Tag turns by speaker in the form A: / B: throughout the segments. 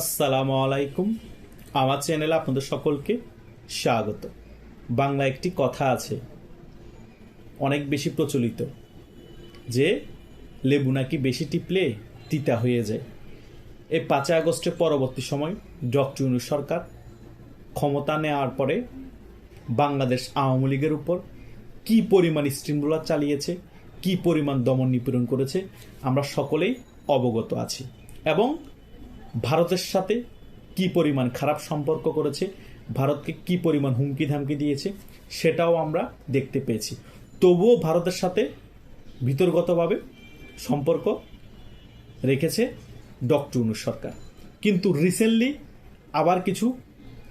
A: আসসালামু আলাইকুম। আমার চ্যানেলে আপনাদের সকলকে স্বাগত। বাংলা একটি কথা আছে, অনেক বেশি প্রচলিত, যে লেবু নাকি বেশি টিপলে তিতা হয়ে যায়। এই পাঁচই আগস্টের পরবর্তী সময় ডক্টর ইউনুস সরকার ক্ষমতা নেওয়ার পরে বাংলাদেশ আওয়ামী লীগের উপর কি পরিমাণ স্ট্রিমরোলার চালিয়েছে, কি পরিমাণ দমন নিপীড়ন করেছে, আমরা সকলেই অবগত আছি। এবং ভারতের সাথে কি পরিমাণ খারাপ সম্পর্ক করেছে, ভারতকে কি পরিমাণ হুমকি ধামকি দিয়েছে, সেটাও আমরা দেখতে পেয়েছি। তবুও ভারতের সাথে ভিতরগতভাবে সম্পর্ক রেখেছে ডক্টর ইউনুস সরকার। কিন্তু রিসেন্টলি আবার কিছু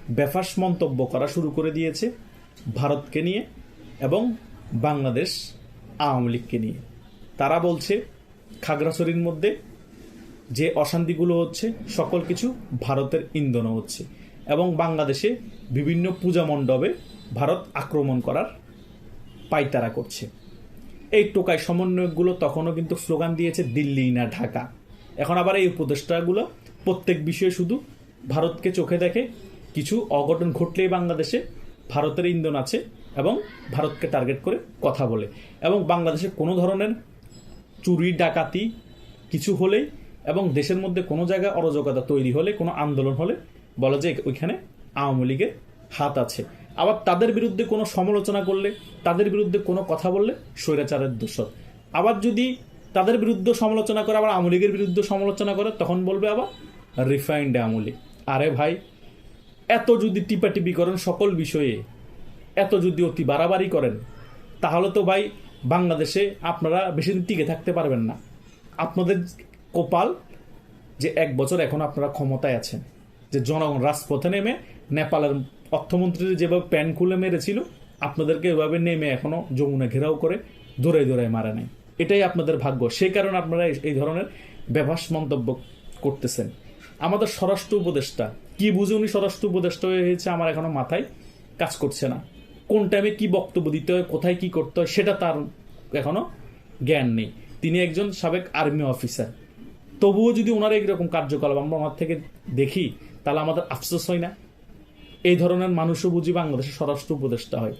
A: বেফাস মন্তব্য করা শুরু করে দিয়েছে ভারতকে নিয়ে এবং বাংলাদেশ আওয়ামী লীগকে নিয়ে। তারা বলছে, খাগড়াছড়ির মধ্যে যে অশান্তিগুলো হচ্ছে, সকল কিছু ভারতের ইন্ধনও হচ্ছে এবং বাংলাদেশে বিভিন্ন পূজা মণ্ডপে ভারত আক্রমণ করার পাইতারা করছে। এই টোকাই সমন্বয়কগুলো তখনও কিন্তু স্লোগান দিয়েছে, দিল্লি না ঢাকা। এখন আবার এই উপদেষ্টাগুলো প্রত্যেক বিষয়ে শুধু ভারতকে চোখে দেখে কিছু অঘটন ঘটলেই বাংলাদেশে ভারতের ইন্ধন আছে এবং ভারতকে টার্গেট করে কথা বলে এবং বাংলাদেশে কোনো ধরনের চুরি, ডাকাতি কিছু হলেই এবং দেশের মধ্যে কোনো জায়গায় অরাজকতা তৈরি হলে, কোনো আন্দোলন হলে বলা যায় ওইখানে আওয়ামী লীগের হাত আছে। আবার তাদের বিরুদ্ধে কোনো সমালোচনা করলে, তাদের বিরুদ্ধে কোনো কথা বললে স্বৈরাচারের দোষর। আবার যদি তাদের বিরুদ্ধে সমালোচনা করে, আবার আওয়ামী লীগের বিরুদ্ধে সমালোচনা করে, তখন বলবে আবার রিফাইন্ড আওয়ামী লীগ। আরে ভাই, এত যদি টিপাটিপি করেন সকল বিষয়ে, এত যদি অতি বাড়াবাড়ি করেন, তাহলে তো ভাই বাংলাদেশে আপনারা বেশি দিন টিকে থাকতে পারবেন না। আপনাদের কপাল, যে এক বছর এখন আপনারা ক্ষমতায় আছেন, যে জনগণ রাজপথে নেমে নেপালের অর্থমন্ত্রীর যেভাবে প্যান খুলে মেরেছিল, আপনাদেরকে এভাবে নেমে এখনও যমুনা ঘেরাও করে দৌড়াই দৌড়াই মারা নেয়। এটাই আপনাদের ভাগ্য। সেই কারণে আপনারা এই- ধরনের ব্যবাস মন্তব্য করতেছেন। আমাদের স্বরাষ্ট্র উপদেষ্টা, কি বুঝে উনি স্বরাষ্ট্র উপদেষ্টা হয়েছে আমার এখনও মাথায় কাজ করছে না। কোন টাইমে কি বক্তব্য দিতে হয়, কোথায় কি করতে হয়, সেটা তার এখনও জ্ঞান নেই। তিনি একজন সাবেক আর্মি অফিসার তবুও যদি ওনারা এইরকম কার্যকলাপ আমরা ওনার থেকে দেখি, তাহলে আমাদের আফসোস হয় না। এই ধরনের মানুষও বুঝি বাংলাদেশের স্বরাষ্ট্র উপদেষ্টা হয়।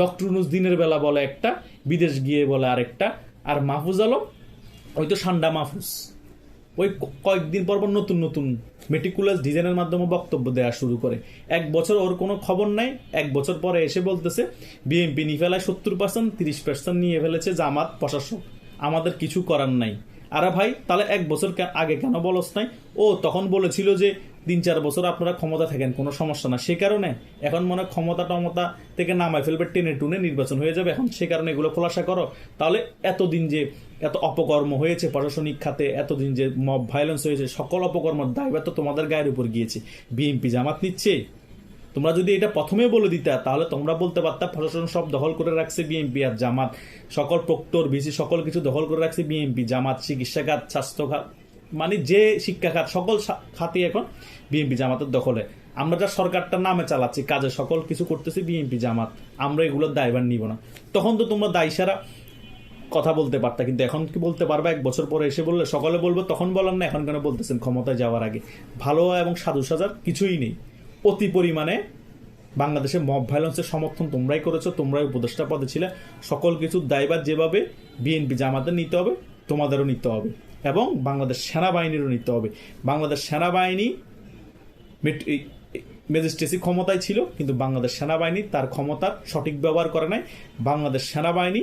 A: ডক্টর ইউনুস দিনের বেলা বলে একটা, বিদেশ গিয়ে বলে আরেকটা, আর মাহফুজ আলম, ওই তো সান্ডা মাহফুজ। ওই কয়েকদিন পর পর নতুন নতুন মেটিকুলাস ডিজাইনের মাধ্যমে বক্তব্য দেওয়া শুরু করে। এক বছর ওর কোনো খবর নাই, এক বছর পরে এসে বলতেছে, বিএনপি নিয়ে ফেলায় সত্তর পার্সেন্ট তিরিশ পার্সেন্ট নিয়ে ফেলেছে জামাত প্রশাসক। আমাদের কিছু করার নাই। আরে ভাই, তাহলে এক বছর আগে কেন বলস নাই? ও তখন বলেছিল যে তিন চার বছর আপনারা ক্ষমতা থাকেন, কোনো সমস্যা না। সে কারণে এখন মনে ক্ষমতা টমতা থেকে নামায় ফেলবে, টেনে টুনে নির্বাচন হয়ে যাবে। এখন সে কারণে এগুলো খোলাসা করো। তাহলে এতদিন যে এত অপকর্ম হয়েছে প্রশাসনিক খাতে, এতদিন যে মব ভায়োলেন্স হয়েছে, সকল অপকর্মের দায়ভার তো তোমাদের গায়ের উপর গিয়েছে। বিএনপি জামাত নিচ্ছে। তোমরা যদি এটা প্রথমে বলে দিতা, তাহলে তোমরা বলতে পারতা, প্রশাসন সব দখল করে রাখছে বিএনপি আর জামাত। সকল প্রক্টর বিসি সকল কিছু দখল করে রাখছে বিএনপি জামাত, চিকিৎসা খাত, স্বাস্থ্য খাত মানে যে শিক্ষা খাত, সকল খাতই এখন বিএনপি জামাতের দখলে। আমরা যা সরকারটার নামে চালাচ্ছি, কাজে সকল কিছু করতেছি বিএনপি জামাত। আমরা এগুলোর দায়ভার নিব না। তখন তো তোমরা দায় সারা কথা বলতে পারতা, কিন্তু এখন কি বলতে পারবে? এক বছর পরে এসে বললে, সকলে বলব, তখন বলেন না, এখন কেন বলতেছেন? ক্ষমতায় যাওয়ার আগে। ভালো এবং সাধু সাজার কিছুই নেই। অতি পরিমাণে বাংলাদেশে মব ভায়োলেন্সের সমর্থন তোমরাই করেছ, তোমরাই উপদেষ্টা পদে ছিলে। সকল কিছুর দায়ভার যেভাবে বিএনপি জামাতের নিতে হবে, তোমাদেরও নিতে হবে এবং বাংলাদেশ সেনাবাহিনীরও নিতে হবে। বাংলাদেশ সেনাবাহিনী ম্যাজিস্ট্রেসি ক্ষমতায় ছিল, কিন্তু বাংলাদেশ সেনাবাহিনী তার ক্ষমতার সঠিক ব্যবহার করে নাই। বাংলাদেশ সেনাবাহিনী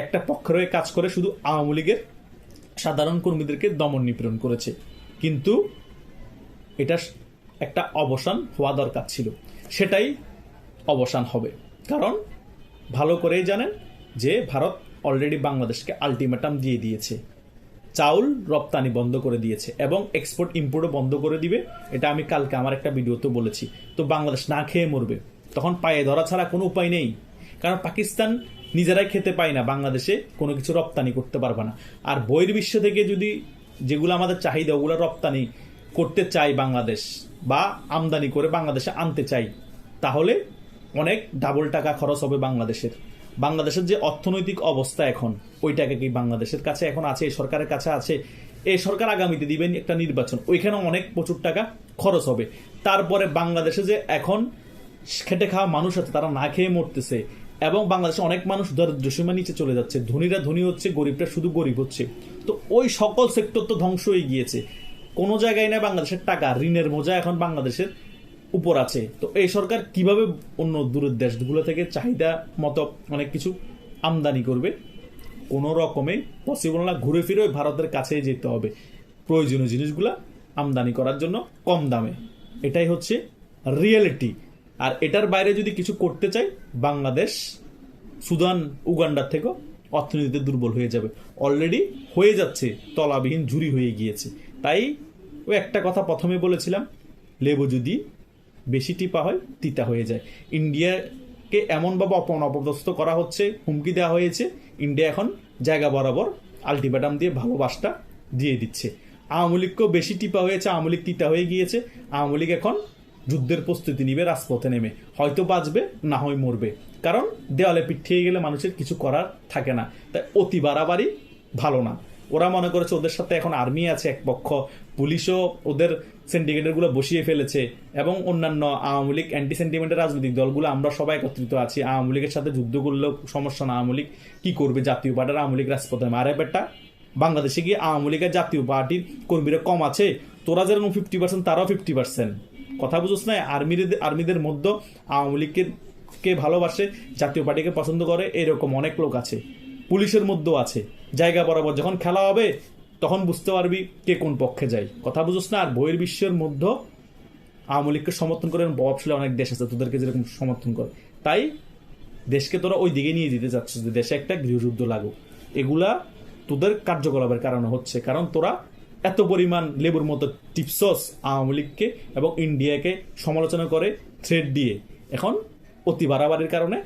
A: একটা পক্ষের হয়ে কাজ করে, শুধু আওয়ামী লীগের সাধারণ কর্মীদেরকে দমন নিপীড়ন করেছে। কিন্তু এটা একটা অবসান হওয়া দরকার ছিল। সেটাই অবসান হবে। কারণ ভালো করেই জানেন যে ভারত অলরেডি বাংলাদেশকে আলটিমেটাম দিয়ে দিয়েছে। চাউল রপ্তানি বন্ধ করে দিয়েছে এবং এক্সপোর্ট ইম্পোর্টও বন্ধ করে দিবে। এটা আমি কালকে আমার একটা ভিডিওতে বলেছি। তো বাংলাদেশ না খেয়ে মরবে। তখন পায়ে ধরা ছাড়া কোনো উপায় নেই। কারণ পাকিস্তান নিজেরাই খেতে পায় না। বাংলাদেশে কোনো কিছু রপ্তানি করতে পারবে না। আর বহির্বিশ্ব থেকে যদি যেগুলো আমাদের চাহিদা, ওগুলো রপ্তানি করতে চাই বাংলাদেশ বা আমদানি করে বাংলাদেশে আনতে চাই তাহলে অনেক ডাবল টাকা খরচ হবে বাংলাদেশের। বাংলাদেশের যে অর্থনৈতিক অবস্থা এখন ওই টাকা কি বাংলাদেশের কাছে এখন আছে, এই সরকারের কাছে আছে? এই সরকার আগামীতে দিবেন একটা নির্বাচন ওইখানে অনেক প্রচুর টাকা খরচ হবে। তারপরে বাংলাদেশে যে এখন খেটে খাওয়া মানুষ আছে, তারা না খেয়ে মরতেছে, এবং বাংলাদেশে অনেক মানুষ দারিদ্র সীমা নিচে চলে যাচ্ছে। ধনীরা ধনী হচ্ছে, গরিবরা শুধু গরিব হচ্ছে। তো ওই সকল সেক্টর তো ধ্বংস হয়ে গিয়েছে। কোনো জায়গায় না বাংলাদেশের টাকা, ঋণের বোঝা এখন বাংলাদেশের উপর আছে। তো এই সরকার কীভাবে অন্য দূরের দেশগুলো থেকে চাহিদা মতো অনেক কিছু আমদানি করবে? কোনো রকমে পসিবল না, ঘুরে ফিরে ভারতের কাছেই যেতে হবে। প্রয়োজনীয় জিনিসগুলা আমদানি করার জন্য কম দামে। এটাই হচ্ছে রিয়েলিটি আর এটার বাইরে যদি কিছু করতে চাই, বাংলাদেশ, সুদান উগান্ডার থেকেও অর্থনীতিতে দুর্বল হয়ে যাবে। অলরেডি হয়ে যাচ্ছে, তলাবিহীন ঝুরি হয়ে গিয়েছে। তাই ও একটা কথা প্রথমে বলেছিলাম, লেবু যদি বেশি টিপা হয়, তিতা হয়ে যায়। ইন্ডিয়াকে এমনভাবে অপমান অপদস্থ করা হচ্ছে, হুমকি দেওয়া হয়েছে, ইন্ডিয়া এখন জায়গা বরাবর আলটিমেটাম দিয়ে ভালোবাসটা দিয়ে দিচ্ছে। আওয়ামী লীগকেও বেশি টিপা হয়েছে, আওয়ামী লীগ তিতা হয়ে গিয়েছে, আওয়ামী লীগ এখন যুদ্ধের প্রস্তুতি নিবে, রাজপথে নেমে। হয়তো বাঁচবে, না হয় মরবে। কারণ দেওয়ালে পিঠিয়ে গেলে মানুষের কিছু করার থাকে না। তাই অতি বাড়াবাড়ি ভালো না। ওরা মনে করেছে ওদের সাথে এখন আর্মি আছে, এক পক্ষ। পুলিশও ওদের সিন্ডিকেটেরগুলো বসিয়ে ফেলেছে এবং অন্যান্য আওয়ামী লীগ অ্যান্টি সেন্টিমেন্টের রাজনৈতিক দলগুলো, আমরা সবাই একত্রিত আছি। আওয়ামী লীগের সাথে যুদ্ধ করলেও সমস্যা না। আওয়ামী লীগ কি করবে? জাতীয় পার্টির আওয়ামী লীগ রাজপথে মারে বেটা। বাংলাদেশে গিয়ে আওয়ামী লীগের জাতীয় পার্টির কর্মীরা কম আছে। তোরা যেরকম ফিফটি পার্সেন্ট তারাও ফিফটি পার্সেন্ট কথা বুঝোস না, আর্মির আর্মিদের মধ্যে আওয়ামী লীগকে কে ভালোবাসে, জাতীয় পার্টিকে পছন্দ করে, এরকম অনেক লোক আছে। পুলিশের মধ্যেও আছে। জায়গা বরাবর যখন খেলা হবে, তখন বুঝতে পারবি কে কোন পক্ষে যায়। কথা বুঝোস না, আর বইয়ের বিশ্বের মধ্যে আওয়ামী লীগকে সমর্থন করে প্রভাবশালী অনেক দেশ আছে, তোদেরকে যেরকম সমর্থন করে। তাই দেশকে তোরা ওই দিকে নিয়ে যেতে চাচ্ছিস যে দেশে একটা গৃহযুদ্ধ লাগুক। এগুলা তোদের কার্যকলাপের কারণে হচ্ছে, কারণ তোরা এত পরিমাণ লেবুর মতো টিপসস আওয়ামী লীগকে এবং ইন্ডিয়াকে সমালোচনা করে থ্রেড দিয়ে। এখন অতি বাড়াবাড়ির কারণে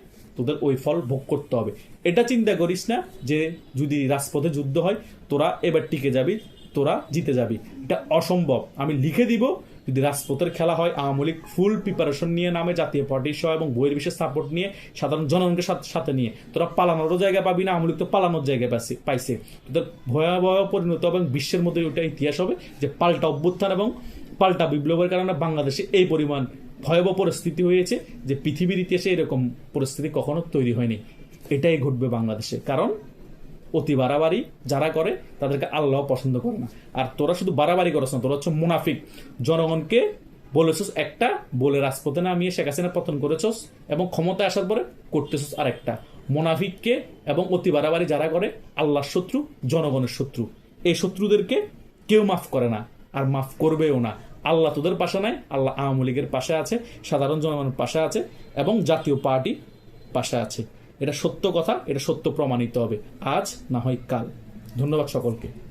A: তোদের ওই ফল ভোগ করতে হবে। এটা চিন্তা করিস না যে যদি রাজপথে যুদ্ধ হয়, তোরা এবার টিকে যাবি, তোরা জিতে যাবি। এটা অসম্ভব। আমি লিখে দিব, যদি রাজপথের খেলা হয়, আওয়ামী লীগ ফুল প্রিপারেশন নিয়ে নামে, জাতীয় পার্টির সহ এবং বইয়ের বিশেষ সাপোর্ট নিয়ে, সাধারণ জনগণকে সাথে সাথে নিয়ে। তোরা পালানোরও জায়গা পাবি না, আওয়ামী লীগ তো পালানোর জায়গা পাইছে পাইছে। তোদের ভয়াবহ পরিণত এবং বিশ্বের মধ্যে ওটা ইতিহাস হবে যে পাল্টা অভ্যুত্থান এবং পাল্টা বিপ্লবের কারণে বাংলাদেশে এই পরিমাণ ভয়াবহ পরিস্থিতি হয়েছে যে পৃথিবীর ইতিহাসে এরকম পরিস্থিতি কখনো তৈরি হয়নি। এটাই ঘটবে বাংলাদেশে। কারণ, অতি বাড়াবাড়ি যারা করে, তাদেরকে আল্লাহ পছন্দ করে না। আর তোরা শুধু বাড়াবাড়ি করছ না, তোরা হচ্ছে মুনাফিক। জনগণকে বলেছস একটা, বলে রাজপথে নামিয়ে শেখ হাসিনা পতন করেছস এবং ক্ষমতায় আসার পরে করতেছস আরেকটা। মোনাফিককে এবং অতি বাড়াবাড়ি যারা করে, আল্লাহর শত্রু, জনগণের শত্রু। এই শত্রুদেরকে কেউ মাফ করে না, আর মাফ করবেও না। আল্লাহ তোদের পাশে নাই, আল্লাহ আওয়ামী লীগের পাশে আছে, সাধারণ জনগণের পাশে আছে এবং জাতীয় পার্টি পাশে আছে। এটা সত্য কথা, এটা সত্য প্রমাণিত হবে। আজ না হয় কাল। ধন্যবাদ সকলকে।